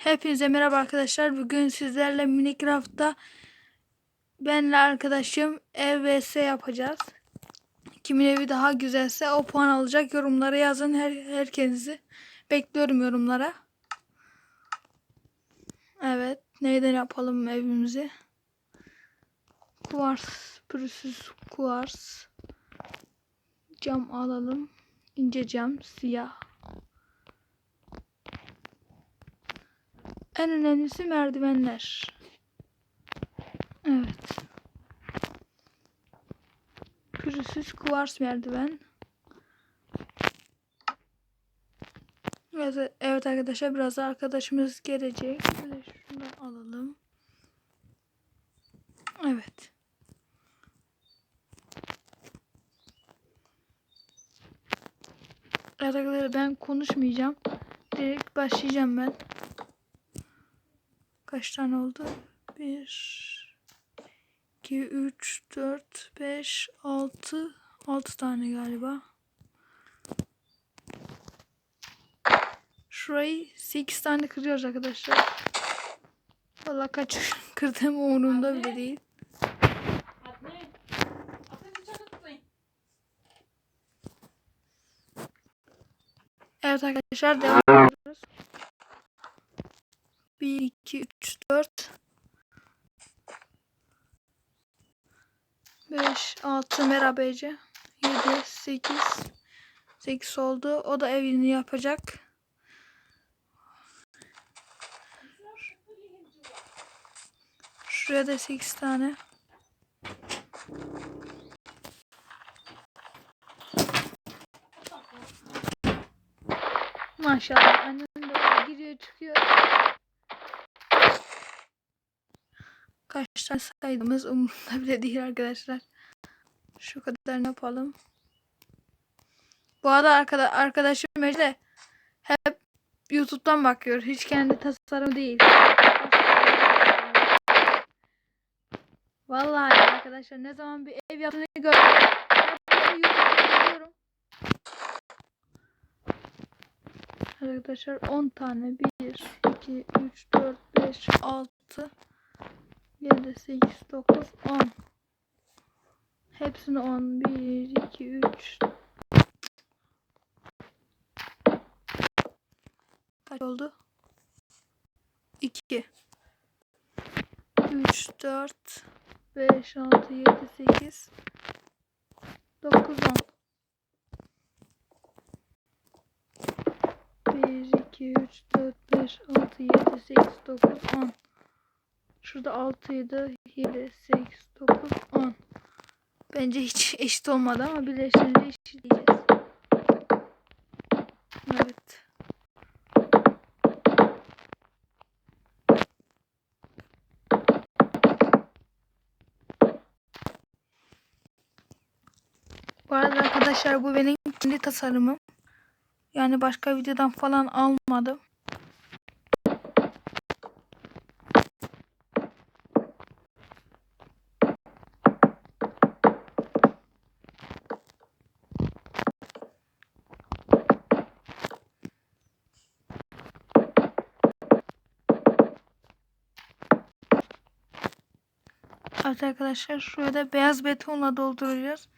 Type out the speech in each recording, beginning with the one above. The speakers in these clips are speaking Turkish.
Hepinize merhaba arkadaşlar. Bugün sizlerle Minecraft'ta benle arkadaşım ev vs yapacağız. Kimin evi daha güzelse o puan alacak. Yorumlara yazın her herkesi. Bekliyorum yorumlara. Evet. Neyden yapalım evimizi? Kuvars, pürüzsüz kuvars. Cam alalım. İnce cam, siyah. En önemlisi merdivenler. Evet. Pürüzsüz kuvars merdiven. Evet, evet arkadaşlar biraz da arkadaşımız gelecek. Şöyle şunu alalım. Evet arkadaşlar ben konuşmayacağım. Direkt başlayacağım ben. Kaç tane oldu? 1 2 3 4 5 6 6 tane galiba. Şurayı 8 tane kırıyoruz arkadaşlar. Valla kaç kırdığım umurumda bile değil. Evet arkadaşlar devam ediyoruz. 1, 2, 3, 4 5, 6 merhaba Ece. 7, 8 8 oldu. O da evini yapacak. Şuraya da 8 tane. Maşallah annem de giriyor çıkıyor. Kaç tane saydığımız umurumda bile değil arkadaşlar. Şu kadar ne yapalım. Bu arada arkada, arkadaşım Ece hep YouTube'dan bakıyor. Hiç kendi tasarımı değil. Vallahi arkadaşlar ne zaman bir ev yaptığını gördüm. Arkadaşlar 10 tane 1 2 3 4 5 6 7 8 9 10 Hepsini 10 1 2 3 Kaç oldu? 2 3 4 5 6 7 8 9 10 1, 2, 3, 4, 5, 6, 7, 8, 9, 10. Şurada 6, 7, 7, 8, 9, 10. Bence hiç eşit olmadı ama birleştirince eşitleyeceğiz. Evet. Bu arada arkadaşlar bu benim kendi tasarımım. Yani başka videodan falan almadım. Evet arkadaşlar şuraya da beyaz betonla dolduracağız.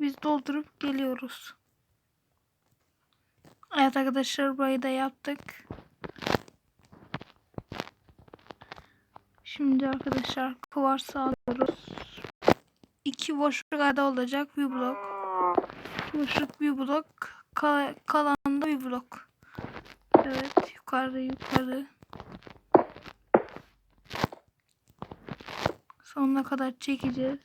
Biz doldurup geliyoruz. Evet arkadaşlar burayı da yaptık. Şimdi arkadaşlar kuvarsı alıyoruz. İki boşluk arada olacak bir blok. Boşluk bir blok. Kal kalan bir blok. Evet yukarı yukarı. Sonuna kadar çekeceğiz.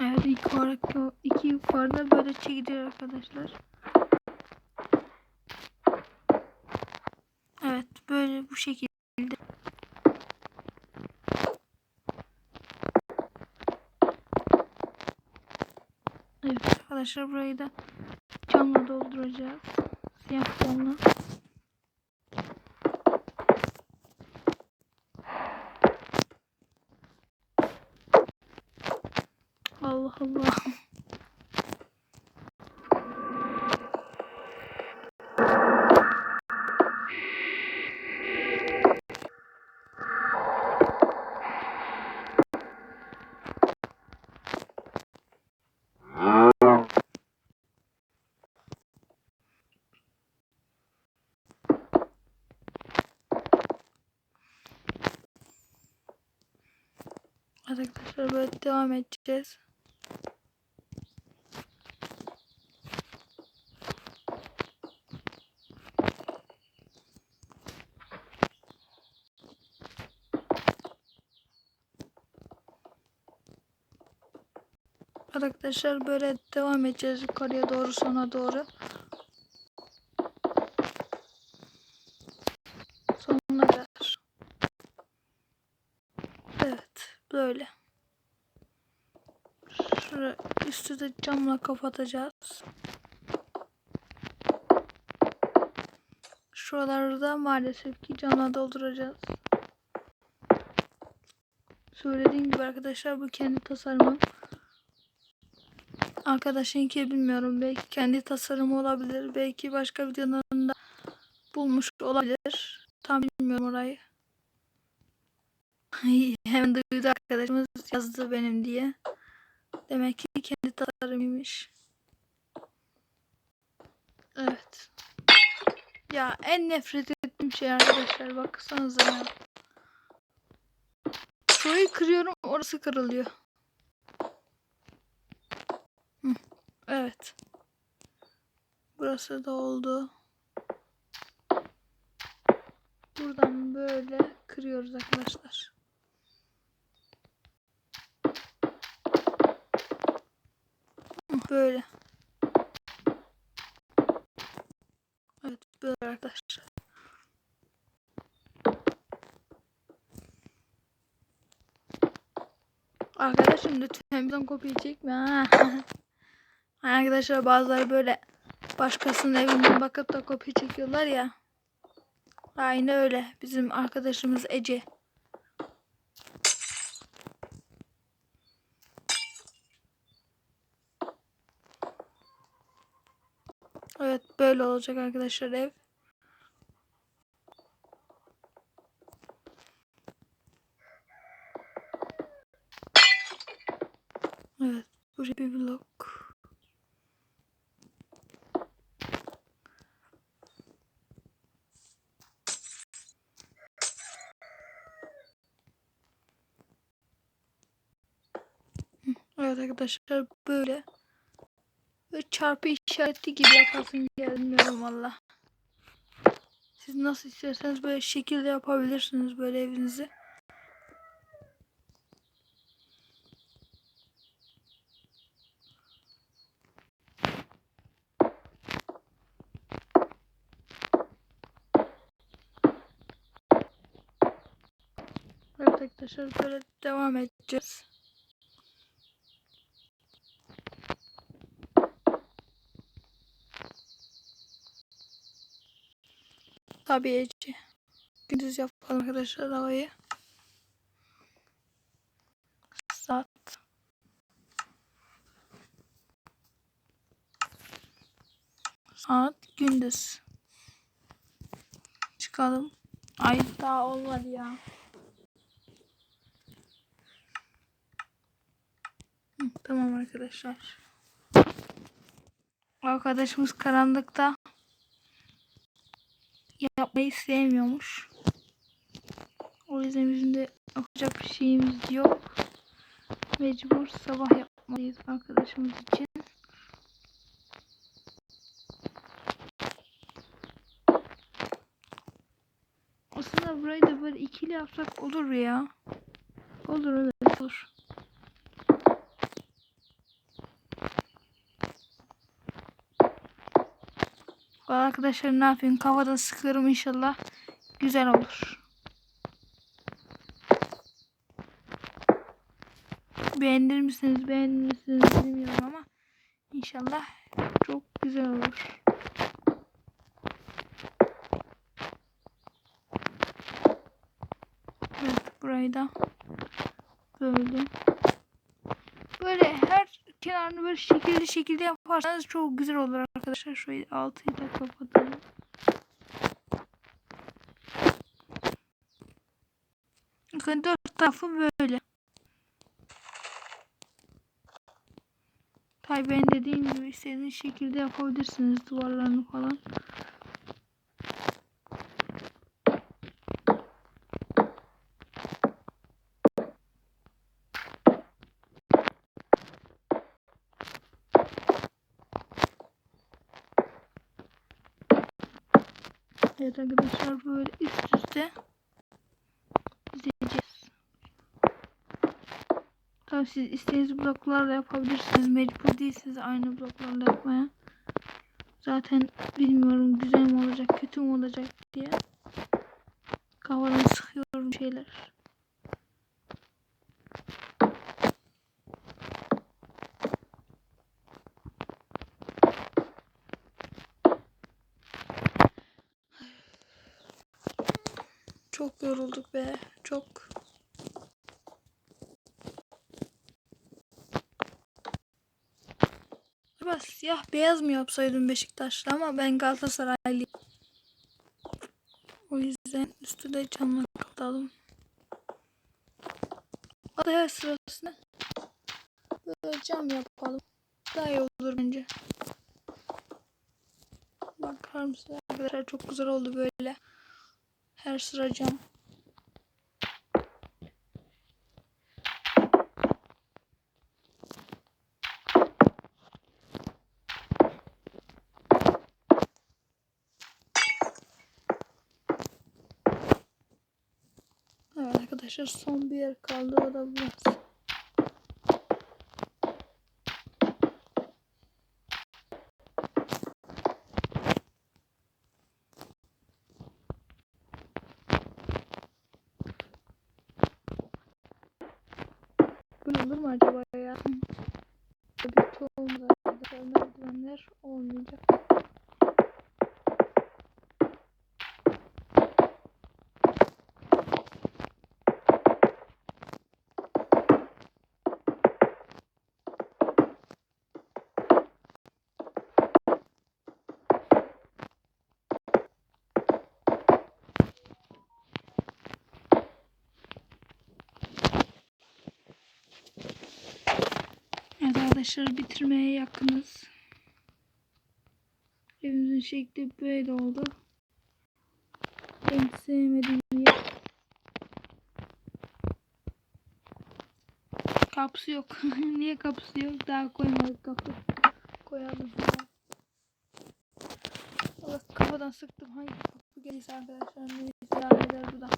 Evet ilk olarak iki yukarıda böyle çekeceğiz arkadaşlar. Evet böyle bu şekilde. Evet arkadaşlar burayı da camla dolduracağız. Siyah camla. Allah Allah. Arkadaşlar böyle devam edeceğiz. Arkadaşlar böyle devam edeceğiz yukarıya doğru sona doğru. Sonuna kadar. Evet böyle. Şuraya de camla kapatacağız. Şuraları da maalesef ki camla dolduracağız. Söylediğim gibi arkadaşlar bu kendi tasarımım. Arkadaşınki bilmiyorum. Belki kendi tasarımı olabilir. Belki başka videolarında bulmuş olabilir. Tam bilmiyorum orayı. Hemen duydu arkadaşımız yazdı benim diye. Demek ki kendi tasarımıymış. Evet. Ya en nefret ettiğim şey arkadaşlar baksanıza ya. Şurayı kırıyorum orası kırılıyor. Evet. Burası da oldu. Buradan böyle kırıyoruz arkadaşlar. Böyle. Evet böyle arkadaşlar. Arkadaşım lütfen bizden kopya çekme ha. Arkadaşlar bazıları böyle başkasının evinden bakıp da kopya çekiyorlar ya. Aynı öyle. Bizim arkadaşımız Ece. Evet böyle olacak arkadaşlar ev. Evet buraya bir blok. Evet arkadaşlar böyle. Böyle çarpı işareti gibi yapasın gelmiyorum valla. Siz nasıl isterseniz böyle şekilde yapabilirsiniz böyle evinizi. Arkadaşlar böyle devam edeceğiz. Tabii Ece. Gündüz yapalım arkadaşlar havayı. Saat. Saat gündüz. Çıkalım. Ay daha olmadı ya. Tamam arkadaşlar. Arkadaşımız karanlıkta yapmayı sevmiyormuş. O yüzden bizim yapacak bir şeyimiz yok. Mecbur sabah yapmalıyız arkadaşımız için. Aslında burayı da böyle ikili yapsak olur ya. Olur evet olur. Arkadaşlar ne yapayım kafada sıkıyorum inşallah güzel olur. Beğenir misiniz beğenir misiniz bilmiyorum ama inşallah çok güzel olur. Evet burayı da böyle böyle her kenarını böyle şekilli şekilde yaparsanız çok güzel olur arkadaşlar. Şöyle altıyı da kapatalım. Bakın dört tarafı böyle. Tabii ben dediğim gibi istediğiniz şekilde yapabilirsiniz duvarlarını falan. Evet arkadaşlar böyle üst üste dizeceğiz. Tabii siz istediğiniz bloklarla yapabilirsiniz. Mecbur değilsiniz aynı bloklarla yapmaya. Zaten bilmiyorum güzel mi olacak kötü mü olacak diye. Kafadan sıkıyorum şeyler. Çok yorulduk be. Çok. Acaba siyah beyaz mı yapsaydım Beşiktaş'la ama ben Galatasaraylıyım. O yüzden üstüne camla kapatalım. Adaya sırasına böyle cam yapalım. Daha iyi olur bence. Bakar mısınız arkadaşlar çok güzel oldu böyle. Her sıra cam. Evet arkadaşlar son bir yer kaldı o da burası. Olur mu acaba ya? Bir çoğumuz arkadaşlar merdivenler olmayacak. Evet arkadaşlar bitirmeye yakınız. Evimizin şekli böyle oldu. En sevmediğim yer. Kapısı yok. Niye kapısı yok? Daha koymadık kapı. Koyalım. ya. Allah kafadan sıktım. Hangi kapı gelirse arkadaşlar. Devam eder bu da.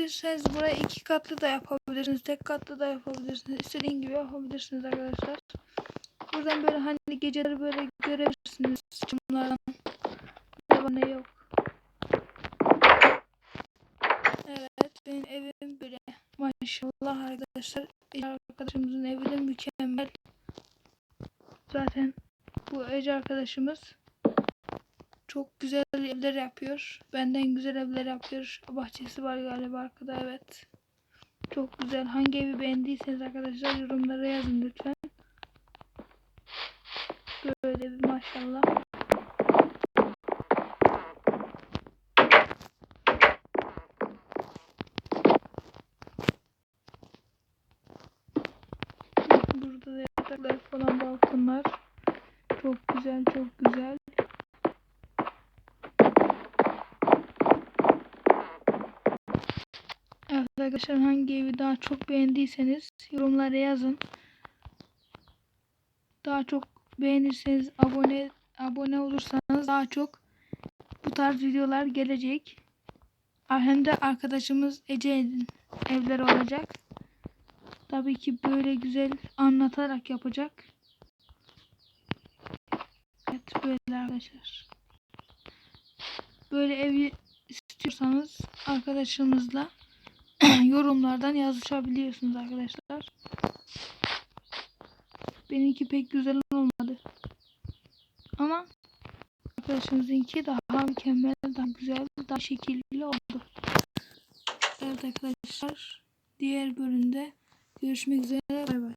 İsterseniz buraya iki katlı da yapabilirsiniz. Tek katlı da yapabilirsiniz. İstediğin gibi yapabilirsiniz arkadaşlar. Buradan böyle hani geceleri böyle görebilirsiniz camlardan. Var ne yok. Evet benim evim böyle. Maşallah arkadaşlar. Arkadaşımızın evi de mükemmel. Zaten bu Ece arkadaşımız çok güzel evler yapıyor. Benden güzel evler yapıyor. Bahçesi var galiba arkada evet. Çok güzel. Hangi evi beğendiyseniz arkadaşlar yorumlara yazın lütfen. Böyle bir maşallah. Burada da yataklar falan balkonlar. Çok güzel, çok güzel. Evet arkadaşlar hangi evi daha çok beğendiyseniz yorumlara yazın. Daha çok beğenirseniz abone abone olursanız daha çok bu tarz videolar gelecek. Hem de arkadaşımız Ece'nin evleri olacak. Tabii ki böyle güzel anlatarak yapacak. Evet böyle arkadaşlar. Böyle evi istiyorsanız arkadaşımızla yorumlardan yazışabiliyorsunuz arkadaşlar. Benimki pek güzel olmadı. Ama arkadaşımızınki daha mükemmel, daha güzel, daha şekilli oldu. Evet arkadaşlar. Diğer bölümde Görüşmek üzere. Bay bay.